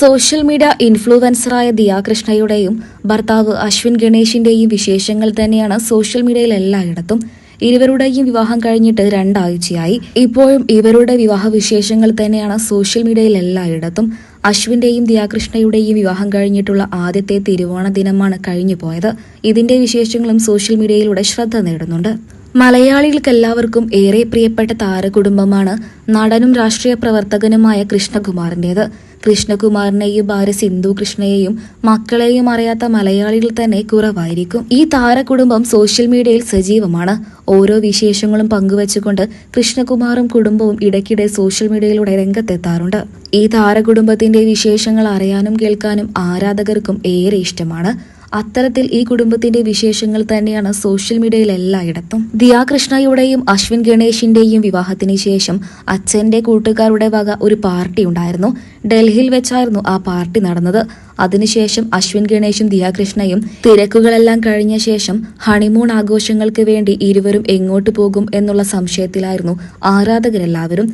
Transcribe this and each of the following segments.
Social media ഇൻഫ്ലുവൻസറായ ദിയാകൃഷ്ണയുടെയും ഭർത്താവ് അശ്വിൻ ഗണേഷിന്റെയും വിശേഷങ്ങൾ തന്നെയാണ് സോഷ്യൽ മീഡിയയിൽ എല്ലായിടത്തും. ഇരുവരുടെയും വിവാഹം കഴിഞ്ഞിട്ട് രണ്ടാഴ്ചയായി. ഇപ്പോഴും ഇവരുടെ വിവാഹ വിശേഷങ്ങൾ തന്നെയാണ് സോഷ്യൽ മീഡിയയിൽ എല്ലായിടത്തും. അശ്വിന്റെയും ദിയാകൃഷ്ണയുടെയും വിവാഹം കഴിഞ്ഞിട്ടുള്ള ആദ്യത്തെ തിരുവോണ ദിനമാണ് കഴിഞ്ഞു പോയത് ഇതിന്റെ വിശേഷങ്ങളും സോഷ്യൽ മീഡിയയിലൂടെ ശ്രദ്ധ നേടുന്നുണ്ട്. മലയാളികൾക്കെല്ലാവർക്കും ഏറെ പ്രിയപ്പെട്ട താരകുടുംബമാണ് നടനും രാഷ്ട്രീയ പ്രവർത്തകനുമായ കൃഷ്ണകുമാറിന്റെത് കൃഷ്ണകുമാറിനെയും ഭാര്യ സിന്ധു കൃഷ്ണയെയും മക്കളെയും അറിയാത്ത മലയാളികൾ തന്നെ കുറവായിരിക്കും. ഈ താരകുടുംബം സോഷ്യൽ മീഡിയയിൽ സജീവമാണ്. ഓരോ വിശേഷങ്ങളും പങ്കുവച്ചുകൊണ്ട് കൃഷ്ണകുമാറും കുടുംബവും ഇടയ്ക്കിടെ സോഷ്യൽ മീഡിയയിലൂടെ രംഗത്തെത്താറുണ്ട്. ഈ താരകുടുംബത്തിന്റെ വിശേഷങ്ങൾ അറിയാനും കേൾക്കാനും ആരാധകർക്കും ഏറെ ഇഷ്ടമാണ്. അത്തരത്തിൽ ഈ കുടുംബത്തിന്റെ വിശേഷങ്ങൾ തന്നെയാണ് സോഷ്യൽ മീഡിയയിൽ എല്ലായിടത്തും. ദിയാ കൃഷ്ണയുടെയും അശ്വിൻ ഗണേഷിന്റെയും വിവാഹത്തിന് ശേഷം അച്ഛന്റെ കൂട്ടുകാരുടെ വക ഒരു പാർട്ടി ഉണ്ടായിരുന്നു. ഡൽഹിയിൽ വെച്ചായിരുന്നു ആ പാർട്ടി നടന്നത്. അതിനുശേഷം അശ്വിൻ ഗണേശും ദിയാകൃഷ്ണയും തിരക്കുകളെല്ലാം കഴിഞ്ഞ ശേഷം ഹണിമൂൺ ആഘോഷങ്ങൾക്ക് വേണ്ടി ഇരുവരും എങ്ങോട്ട് പോകും എന്നുള്ള സംശയത്തിലായിരുന്നു ആരാധകരെല്ലാവരും.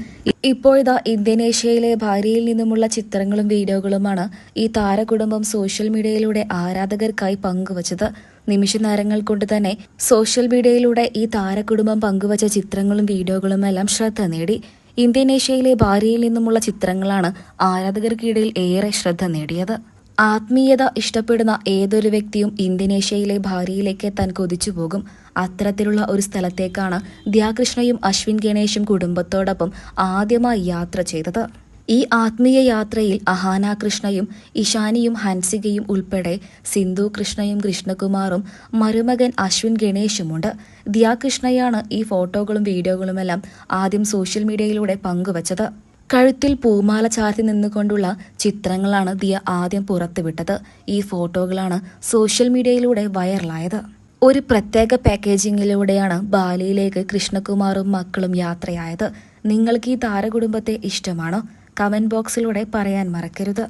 ഇപ്പോഴിതാ ഇന്തോനേഷ്യയിലെ ഭാര്യയിൽ നിന്നുമുള്ള ചിത്രങ്ങളും വീഡിയോകളുമാണ് ഈ താരകുടുംബം സോഷ്യൽ മീഡിയയിലൂടെ ആരാധകർക്കായി പങ്കുവച്ചത്. നിമിഷ നേരങ്ങൾ കൊണ്ട് തന്നെ സോഷ്യൽ മീഡിയയിലൂടെ ഈ താരകുടുംബം പങ്കുവച്ച ചിത്രങ്ങളും വീഡിയോകളും എല്ലാം ശ്രദ്ധ നേടി. ഇന്തോനേഷ്യയിലെ ഭാര്യയിൽ നിന്നുമുള്ള ചിത്രങ്ങളാണ് ആരാധകർക്കിടയിൽ ഏറെ ശ്രദ്ധ നേടിയത്. ആത്മീയത ഇഷ്ടപ്പെടുന്ന ഏതൊരു വ്യക്തിയും ഇന്തോനേഷ്യയിലെ ഭാര്യയിലേക്ക് എത്താൻ കൊതിച്ചു പോകും. അത്തരത്തിലുള്ള ഒരു സ്ഥലത്തേക്കാണ് ദ്യാകൃഷ്ണയും അശ്വിൻ ഗണേഷും കുടുംബത്തോടൊപ്പം ആദ്യമായി യാത്ര ചെയ്തത്. ഈ ആത്മീയ യാത്രയിൽ അഹാന കൃഷ്ണയും ഇഷാനിയും ഹൻസികയും ഉൾപ്പെടെ സിന്ധു കൃഷ്ണയും കൃഷ്ണകുമാറും മരുമകൻ അശ്വിൻ ഗണേഷുമുണ്ട് ദിയാകൃഷ്ണയാണ് ഈ ഫോട്ടോകളും വീഡിയോകളുമെല്ലാം ആദ്യം സോഷ്യൽ മീഡിയയിലൂടെ പങ്കുവച്ചത്. കഴുത്തിൽ പൂമാല ചാർത്തി നിന്നുകൊണ്ടുള്ള ചിത്രങ്ങളാണ് ദിയ ആദ്യം പുറത്തുവിട്ടത്. ഈ ഫോട്ടോകളാണ് സോഷ്യൽ മീഡിയയിലൂടെ വൈറലായത്. ഒരു പ്രത്യേക പാക്കേജിങ്ങിലൂടെയാണ് ബാലിയിലേക്ക് കൃഷ്ണകുമാറും മക്കളും യാത്രയായത്. നിങ്ങൾക്ക് ഈ താരകുടുംബത്തെ ഇഷ്ടമാണോ? കമന്റ് ബോക്സിലൂടെ പറയാൻ മറക്കരുത്.